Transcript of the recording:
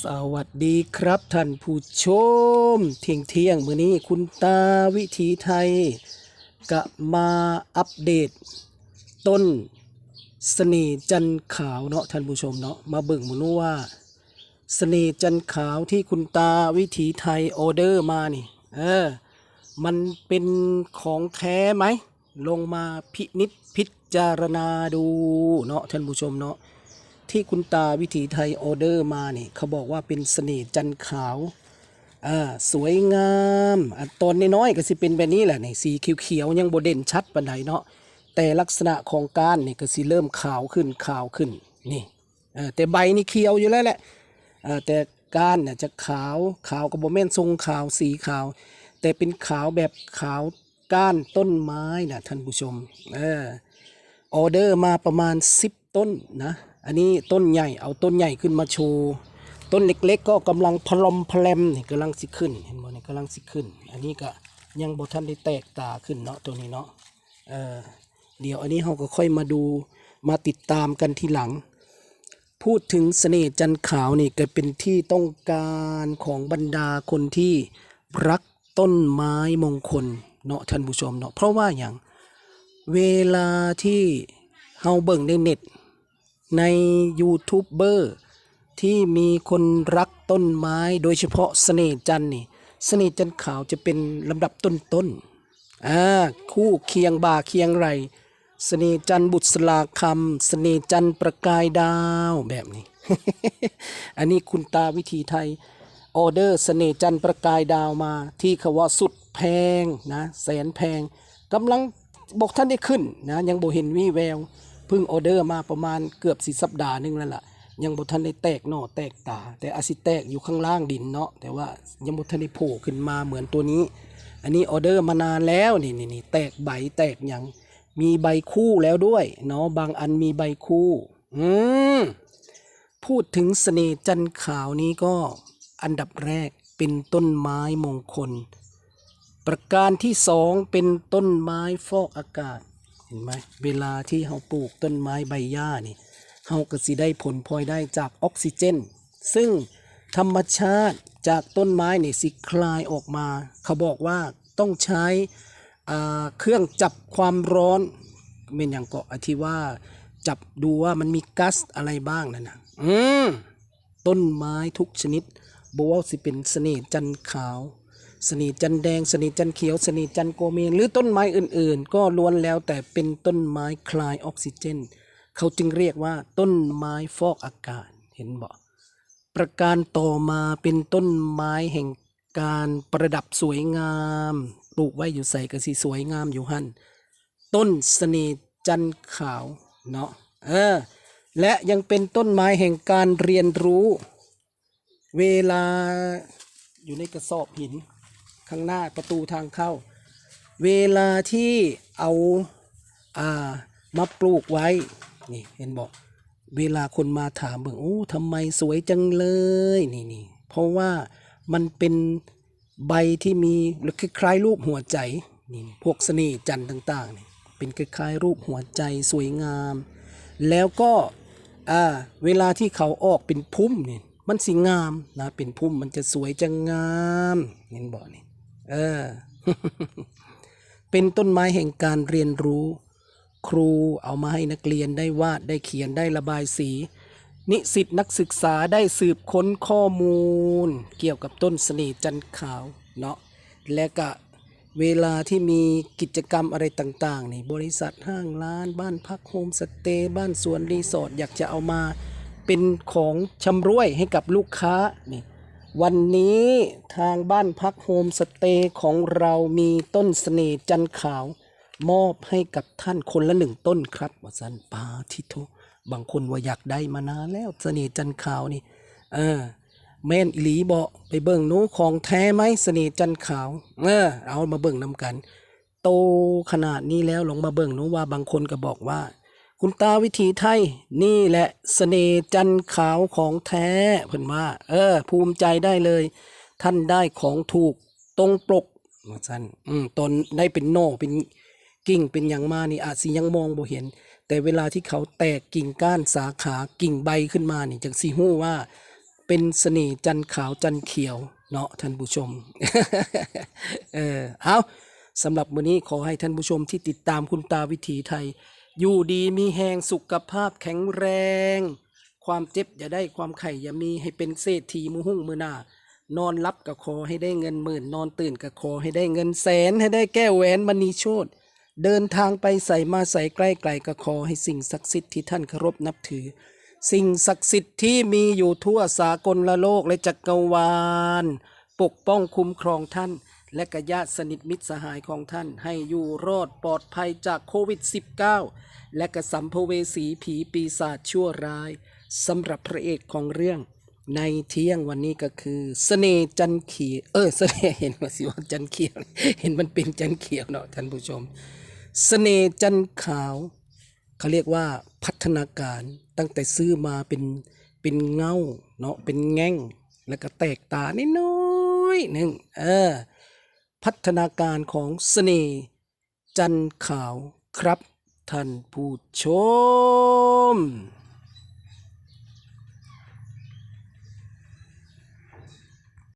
สวัสดีครับท่านผู้ชม เที่ยงเที่ยงมื้อนี้คุณตาวิถีไทยกะมาอัปเดต ต้นเสน่จันขาวเนาะท่านผู้ชมเนาะมาเบิ่งมื้อนู้ว่าเสน่จันขาวที่คุณตาวิถีไทยออเดอร์มานี่ เออ มันเป็นของแท้ไหม ลงมาพินิษพิจารณาดูเนาะท่านผู้ชมเนาะ ที่คุณตาวิถีไทยออเดอร์มาเนี่ยเขาบอกว่าเป็นเสน่ห์จันขาวอ่าสวยงามอะตอนน้อยๆก็สิเป็นแบบนี้แหละนี่สีเขียวๆยังโบเด่นชัดปานใดเนาะแต่ลักษณะของก้านนี่ก็สิเริ่มขาวขึ้นขาวขึ้นนี่เออแต่ใบนี่เขียวอยู่แล้วแหละเออแต่ก้านเนี่ยจะขาวขาวกับโบแม่นทรงขาวสีขาว แต่เป็นขาวแบบขาวก้านต้นไม้นะท่านผู้ชมเออออเดอร์มาประมาณ 10 ต้นนะ อันนี้ต้นใหญ่เอาต้นใหญ่ขึ้นมาโชว์ต้นเล็กๆ ก็กำลังพลอมพลมนี่กำลังสิขึ้น เห็นบ่นี่กำลังสิขึ้น อันนี้ก็ยังบ่ทันได้แตกตาขึ้นเนาะตัวนี้เนาะเออเดี๋ยวอันนี้เราก็ค่อยมาดูมาติดตามกันทีหลัง พูดถึงเสน่ห์จันทร์ขาวนี่ก็เป็นที่ต้องการของบรรดาคนที่รักต้นไม้มงคลเนาะท่านผู้ชมเนาะเพราะว่าอย่างเวลาที่เฮาเบิ่งในเน็ต ในยูทูบเบอร์ที่มีคนรักต้นไม้โดยเฉพาะเสน่จันนี่เสน่จันขาวจะเป็นลำดับต้นๆอ่าคู่เคียงบ่าเคียงไหลเสน่จันบุษรสลาคำเสน่จันประกายดาวแบบนี้ อันนี้คุณตาวิธีไทยออเดอร์เสน่จันประกายดาวมา ที่เขาว่าสุดแพงนะแสนแพงกำลังบอกท่านได้ขึ้นนะยังบ่เห็นวี่แวว พิ่งออเดอร์มาประมาณเกือบสี่สัปดาห์หนึงแล้วล่ะ ยังบ่ทันได้แตกหน่อแตกตา แต่อาสิแตกอยู่ข้างล่างดินเนาะแต่ว่ายังบ่ทันได้โผล่ขึ้นมาเหมือนตัวนี้ อันนี้ออเดอร์มานานแล้วนี่นี่นี่แตกใบแตกยังมีใบคู่แล้วด้วยเนาะบางอันมีใบคู่ อืมพูดถึงเสน่ห์จันขาวนี้ก็อันดับแรกเป็นต้นไม้มงคล ประการที่สองเป็นต้นไม้ฟอกอากาศ เห็นไหมเวลาที่เราปลูกต้นไม้ใบหญ้านี่เราก็สิได้ผลพลอยได้จากออกซิเจน ซึ่งธรรมชาติจากต้นไม้นี่สิคลายออกมา เขาบอกว่าต้องใช้เครื่องจับความร้อนเป็นอย่างเกาะอธิว่าจับดูว่ามันมีก๊าซอะไรบ้างนั่นนะอืมต้นไม้ทุกชนิดบอกว่าสิเป็นเสน่ห์จันทร์ขาว สน่ห์จันแดง สน่ห์จันเขียว สน่ห์จันโกเมนหรือต้นไม้อื่นๆ ก็ล้วนแล้วแต่เป็นต้นไม้คลายออกซิเจน เขาจึงเรียกว่าต้นไม้ฟอกอากาศเห็นบ่ประการต่อมาเป็นต้นไม้แห่งการประดับสวยงามปลูกไว้อยู่ใส่กระสีสวยงามอยู่หันต้นสน่ห์จันขาวเนาะเออและยังเป็นต้นไม้แห่งการเรียนรู้ เวลาอยู่ในกระสอบหิน ข้างหน้าประตูทางเข้า เวลาที่เอาอ่ามาปลูกไว้นี่เห็นบอกเวลาคนมาถามเบิ่งโอ้ทำไมสวยจังเลยนี่นี่เพราะว่ามันเป็นใบที่มีคล้ายๆรูปหัวใจนี่พวกเสน่ห์จันทร์ต่างๆนี่เป็นคล้ายๆรูปหัวใจสวยงาม แล้วก็อ่าเวลาที่เขาออกเป็นพุ่มเนี่ยมันสิงามนะเป็นพุ่มมันจะสวยจังงามเห็นบอกนี่ เออ เป็นต้นไม้แห่งการเรียนรู้ ครูเอามาให้นักเรียนได้วาดได้เขียนได้ระบายสี นิสิตนักศึกษาได้สืบค้นข้อมูล เกี่ยวกับต้นเสน่ห์จันทร์ขาวเนาะและก็เวลาที่มีกิจกรรมอะไรต่างๆนี่บริษัทห้างร้าน บ้านพักโฮมสเตย์บ้านสวนรีสอร์ทอยากจะเอามาเป็นของชำร่วยให้กับลูกค้านี่ วันนี้ทางบ้านพักโฮมสเตย์ของเรามีต้นเสน่ห์จันขาว มอบให้กับท่านคนละหนึ่งต้นครับว่าสันปาทิโทบางคนว่าอยากได้มานานแล้วเสน่ห์จันขาวนี่ เออ แม่นอีหลีบอกไปเบิ่งหนูของแท้ไหมเสน่ห์จันขาว เออ เอามาเบิ่งนำกัน โตขนาดนี้แล้วลงมาเบิ่งหนูว่าบางคนก็บอกว่า คุณตาวิถีไทย นี่แหละเสน่จันขาวของแท้เพิ่นว่า เออ ภูมิใจได้เลย ท่านได้ของถูกตรงปกว่าซั่นอืมตนได้เป็นโนเป็นกิ่งเป็นอย่างมานี่อาจสิยังมองบ่เห็น แต่เวลาที่เขาแตกกิ่งก้านสาขากิ่งใบขึ้นมานี่จังสิฮู้ว่า เป็นเสน่จันขาวจันเขียว เนาะท่านผู้ชม เออเอาสำหรับวันนี้ขอให้ท่านผู้ชมที่ติดตามคุณตาวิถีไทย อยู่ดีมีแหงสุขภาพแข็งแรง ความเจ็บอย่าได้ความไข่อย่ามีให้เป็นเศรษฐีมือหุ่งมือหน้านอนรับก็ขอให้ได้เงินหมื่น นอนตื่นก็ขอให้ได้เงินแสนให้ได้แก้วแหวนมณีโชตเดินทางไปใส่มาใส่ใกล้ไกลก็ขอให้สิ่งศักดิ์สิทธิ์ที่ท่านเคารพนับถือ สิ่งศักดิ์สิทธิ์ที่มีอยู่ทั่วสากลละโลกและจักรวาล ปกป้องคุ้มครองท่าน และกญาติสนิทมิตรสหายของท่านให้อยู่รอดปลอดภัยจากโควิด -19 และกระสัมภเวสีผีปีศาจชั่วร้ายสำหรับพระเอกของเรื่องในเที่ยงวันนี้ก็คือเสน่จันเขียวเออเสน่ห์เห็นว่าสิว่าจันเขียว เห็นมันเป็นจันเขียวเนาะท่านผู้ชมเสน่จันขาวเขาเรียกว่าพัฒนาการตั้งแต่ซื้อมาเป็นเป็นเงาเนาะเป็นแง่ง แล้วก็แตกตาน้อยหนึ่งเออ พัฒนาการของเสน่ห์จันขาวครับท่านผู้ชม